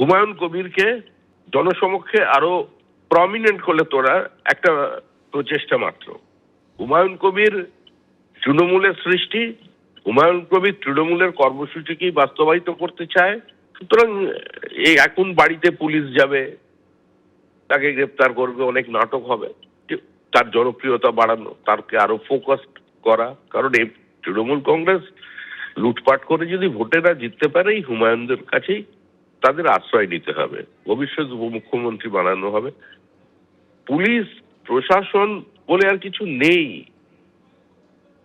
হুমায়ুন কবিরকে জনসমক্ষে আরও প্রমিনেন্ট করলে তোরা একটা প্রচেষ্টা মাত্র। হুমায়ুন কবির তৃণমূলের সৃষ্টি, হুমায়ুন কবির তৃণমূলের কর্মসূচিকেই বাস্তবায়িত করতে চায়? সুতরাং, এই এখন বাড়িতে পুলিশ যাবে, তাকে গ্রেপ্তার করবে, অনেক নাটক হবে। তার জনপ্রিয়তা বাড়ানো, তারকে আরও ফোকাস করা। কারণ এই তৃণমূল কংগ্রেস লুটপাট করে যদি ভোটেরা জিততে পারে, এই হুমায়ুনদের কাছেই তাদের আশ্রয় নিতে হবে। ভবিষ্যৎ উপমুখ্যমন্ত্রী বানানো হবে। পুলিশ, প্রশাসন বলে আর কিছু নেই।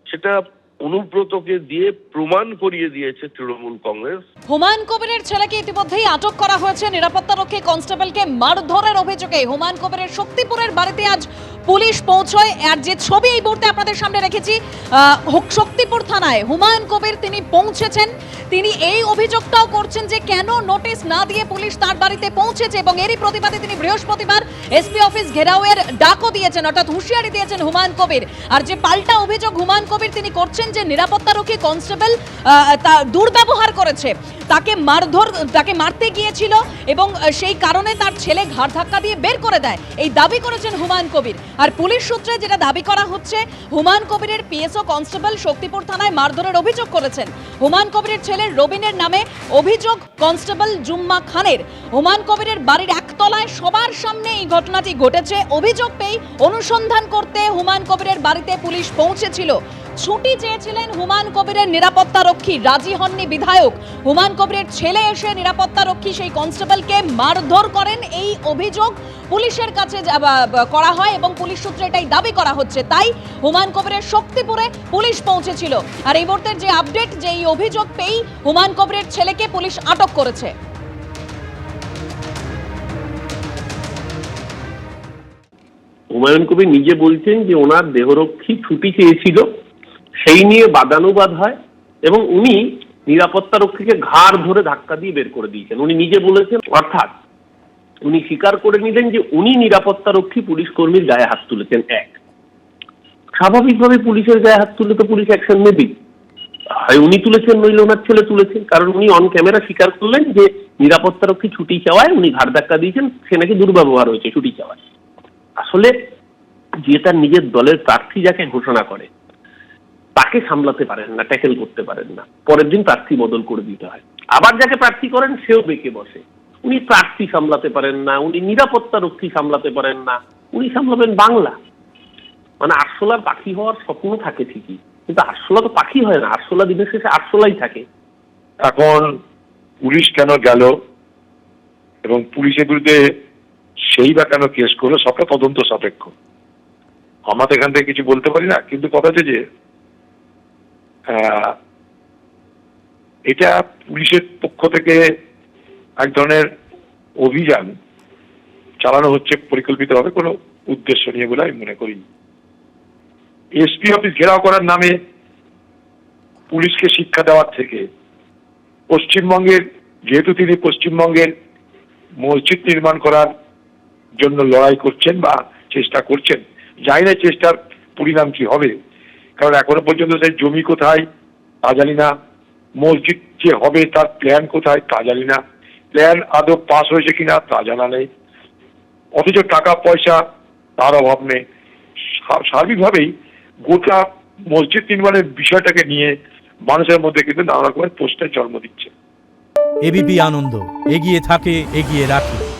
সেটা অনুব্রতকে দিয়ে প্রমাণ করিয়ে দিয়েছে তৃণমূল কংগ্রেস। হুমায়ুন কবিরের ছেলেকে ইতিমধ্যেই আটক করা হয়েছে নিরাপত্তারক্ষী কনস্টেবলকে মারধরের অভিযোগে। হুমায়ুন কবিরের শক্তিপুরের বাড়িতে আজ পুলিশ পৌঁছয়। আর যে ছবি এই মুহূর্তে আপনাদের সামনে রেখেছি শক্তিপুর থানায় হুমায়ুন কবির তিনি পৌঁছেছেন। তিনি এই অভিযোগটাও করছেন যে কেন নোটিশ না দিয়ে পুলিশ তার বাড়িতে পৌঁছেছে এবং এরই প্রতিবাদে তিনি বৃহস্পতিবার এসপি অফিস ঘেরাওয়ের ডাকও দিয়েছেন, অর্থাৎ হুঁশিয়ারি দিয়েছেন হুমায়ুন কবির। আর যে পাল্টা অভিযোগ হুমায়ুন কবির তিনি করছেন যে নিরাপত্তারক্ষী কনস্টেবল তা দুর্ব্যবহার করেছে, তাকে মারধর, তাকে মারতে গিয়েছিল এবং সেই কারণে তার ছেলে ঘাড় ধাক্কা দিয়ে বের করে দেয়। এই দাবি করেছেন হুমায়ুন কবির। আর পুলিশ সূত্রে যেটা দাবি করা হচ্ছে হুমান কবিরের পিএসও কনস্টেবল শক্তিপুর থানায় মারধরের অভিযোগ করেছেন। হুমান কবিরের ছেলে রবিনের নামে অভিযোগ কনস্টেবল জুম্মা খানের। হুমান কবিরের বাড়ির একতলায় সবার সামনে এই ঘটনাটি ঘটেছে। অভিযোগ পেয়ে অনুসন্ধান করতে হুমান কবিরের বাড়িতে পুলিশ পৌঁছেছিল। ছুটি চেয়েছিলেন হুমান কবিরের নিরাপত্তা রক্ষী রাজি হননি বিধায়ক। হুমান কবিরের ছেলে এসে নিরাপত্তা রক্ষী সেই কনস্টেবলকে মারধর করেন। এই অভিযোগ পুলিশের কাছে করা হয় এবং পুলিশ সূত্রে এটাই দাবি করা হচ্ছে। তাই হুমায়ুন কবিরের শক্তিপুরে পুলিশ পৌঁছেছিল। আর এই মুহূর্তের যে আপডেট, যে এই অভিযোগ পেয়েই হুমান কবিরের ছেলেকে পুলিশ আটক করেছে। হুমায়ুন কবির নিজে বলছেন যে ওনার দেহরক্ষী ছুটি চেয়েছিল। সেই নিয়ে বাদানুবাদ হয় এবং উনি নিরাপত্তা রক্ষীকে ঘাড় ধরে ধাক্কা দিয়ে বের করে দিয়েছেন। উনি নিজে বলেছেন, অর্থাৎ উনি স্বীকার করে নিলেন যে উনি নিরাপত্তা রক্ষী পুলিশ কর্মীর গায়ে হাত তুলেছেন, এক। স্বাভাবিকভাবে পুলিশের গায়ে হাত তুললে তো পুলিশ অ্যাকশন নেবেই। হয় উনি তুলেছেন, নইলে ওনার ছেলে তুলেছেন, কারণ উনি অন ক্যামেরা স্বীকার করলেন যে নিরাপত্তা রক্ষী ছুটি চাওয়ায় উনি ঘাড় ধাক্কা দিয়েছেন, সে নাকি দুর্ব্যবহার হয়েছে ছুটি চাওয়ায়। আসলে যে তার নিজের দলের প্রার্থী যাকে ঘোষণা করে তাকে সামলাতে পারেন না ট্যাকেল করতে পারেন না। পরের দিন প্রার্থী বদল করে দিতে হয়। আবার যাকে প্রার্থী করেন, সেও বেঁকে বসে। উনি প্রার্থী সামলাতে পারেন না, উনি নিরাপত্তা রক্ষী সামলাতে পারেন না, উনি সামলাবেন বাংলা। মানে আরশোলার পাখি হওয়ার স্বপ্ন থাকে ঠিকই, কিন্তু আরশোলা তো পাখি হয় না, আরশোলা দিনের শেষে আরশোলাই থাকে। এখন পুলিশ কেন গেল? এবং পুলিশের বিরুদ্ধে সেই বা কেন কেস করল? সবটা তদন্ত সাপেক্ষ। আমরা তো এখান থেকে কিছু বলতে পারি না, কিন্তু কথা হচ্ছে যে এটা পুলিশের পক্ষ থেকে এক ধরনের অভিযান চালানো হচ্ছে পরিকল্পিতভাবে, কোনো উদ্দেশ্য নিয়ে বলে আমি মনে করি এসপি অফিস ঘেরাও করার নামে পুলিশকে শিক্ষা দেওয়ার থেকে পশ্চিমবঙ্গের, যেহেতু তিনি পশ্চিমবঙ্গের মসজিদ নির্মাণ করার জন্য লড়াই করছেন বা চেষ্টা করছেন জানি না চেষ্টার পরিণাম কি হবে কারণ এখনও পর্যন্ত সেই জমি কোথায়, তা জানি না। মসজিদ যে হবে, তার প্ল্যান কোথায়, তা জানি না। প্ল্যান আদৌ পাস হয়েছে কিনা, তা জানা নেই। অথচ টাকা, পয়সা, তার অভাব নেই। সার্বিকভাবেই গোটা মসজিদ নির্মাণের বিষয়টাকে নিয়ে মানুষের মধ্যে কিন্তু নানা রকমের প্রশ্নের জন্ম দিচ্ছে। এবিপি আনন্দ, এগিয়ে থাকে, এগিয়ে রাখে।